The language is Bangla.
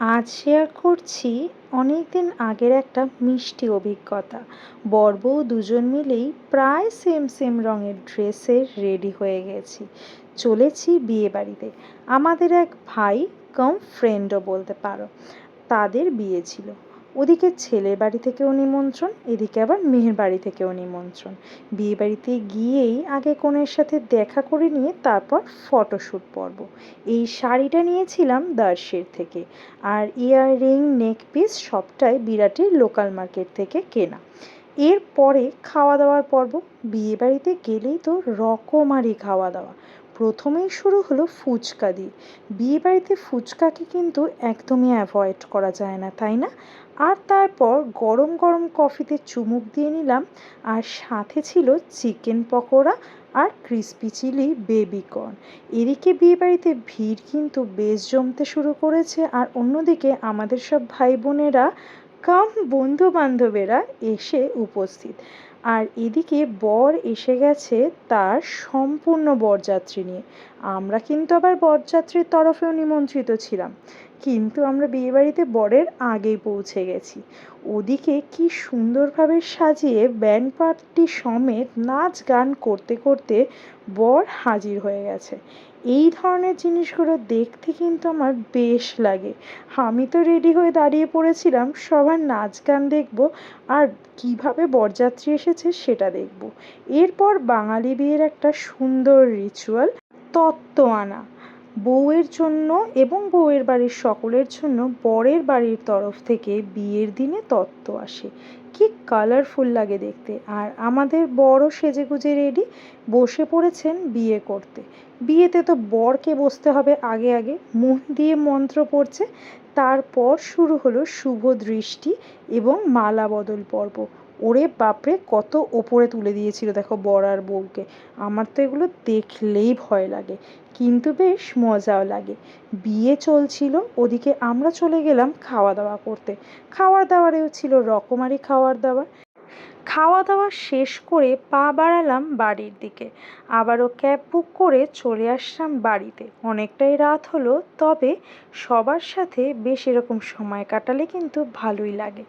আজ শেয়ার করছি অনেক দিন আগের একটা মিষ্টি অভিজ্ঞতা। বর দুজন মিলেই প্রায় সেম সেম রঙের ড্রেসে রেডি হয়ে গেছি। চলেছি বিয়ে বাড়িতে। আমাদের এক ভাই কম ফ্রেন্ডও বলতে পারো, তাদের বিয়ে ছিল। ওদিকে ছেলের বাড়ি থেকেও নিমন্ত্রণ, এদিকে আবার মেয়ের বাড়ি থেকেও নিমন্ত্রণ। বিয়ে বাড়িতে গিয়েই আগে কনের সাথে দেখা করে নিয়ে তারপর ফটোশ্যুট পর্ব। এই শাড়িটা নিয়েছিলাম দার্সের থেকে। আর ইয়াররিং নেক পিস সবটাই বিরাটের লোকাল মার্কেট থেকে কেনা। এরপরে খাওয়া দাওয়ার পর্ব। বিয়ে বাড়িতে গেলেই তো রকমারি খাওয়া দাওয়া। প্রথমেই শুরু হলো ফুচকা দিয়ে। বিয়ে বাড়িতে ফুচকাকে কিন্তু একদমই অ্যাভয়েড করা যায় না, তাই না? আর তারপর গরম গরম কফিতে চুমুক দিয়ে নিলাম, আর সাথে ছিল চিকেন পকোড়া আর ক্রিসপি চিলি বেবি কর্ন এদিকে বিয়েবাড়িতে ভিড় কিন্তু বেশ জমতে শুরু করেছে, আর অন্যদিকে আমাদের সব ভাই বোনেরা, কাম বন্ধু বান্ধবেরা এসে উপস্থিত। আর এদিকে বর এসে গেছে তার সম্পূর্ণ বরযাত্রী নিয়ে। আমরা কিন্তু আবার বরযাত্রীর তরফেও নিমন্ত্রিত ছিলাম। কিন্তু আমরা বিয়েবাড়িতে বরের আগেই পৌঁছে গেছি। ওদিকে কি সুন্দরভাবে সাজিয়ে ব্যান্ড পার্টি সমেত নাচ গান করতে করতে বর হাজির হয়ে গেছে। এই ধরনের জিনিসগুলো দেখতে কিন্তু আমার বেশ লাগে। আমি তো রেডি হয়ে দাঁড়িয়ে পড়েছিলাম, সবার নাচ গান দেখব আর কীভাবে বরযাত্রী এসেছে সেটা দেখব। এরপর বাঙালি বিয়ের একটা সুন্দর রিচুয়াল তত্ত্ব আনা বউয়ের জন্য এবং বউয়ের বাড়ির সকলের জন্য বরের বাড়ির তরফ থেকে বিয়ের দিনে তত্ত্ব আসে। কি কালারফুল লাগে দেখতে। আর আমাদের বড় সেজে গুজে রেডি বসে পড়েছেন বিয়ে করতে। বিয়েতে তো বরকে বসতে হবে আগে আগে। মুখ দিয়ে মন্ত্র পড়ছে। তারপর শুরু হলো শুভ দৃষ্টি এবং মালা বদল পর্ব। ওরে বাপরে, কত ওপরে তুলে দিয়েছিল দেখো বর আর বউকে। আমার তো এগুলো দেখলেই ভয় লাগে। কিন্তু বেশ মজাও লাগে। বিয়ে চলছিল, ওদিকে আমরা চলে গেলাম খাওয়া দাওয়া করতে। খাওয়ার দাওয়ারেও ছিল রকমারি খাওয়ার দাওয়ার খাওয়া দাওয়া শেষ করে পা বাড়ালাম বাড়ির দিকে। আবারও ক্যাব বুক করে চলে আসলাম বাড়িতে। অনেকটাই রাত হলো, তবে সবার সাথে বেশ এরকম সময় কাটালে কিন্তু ভালোই লাগে।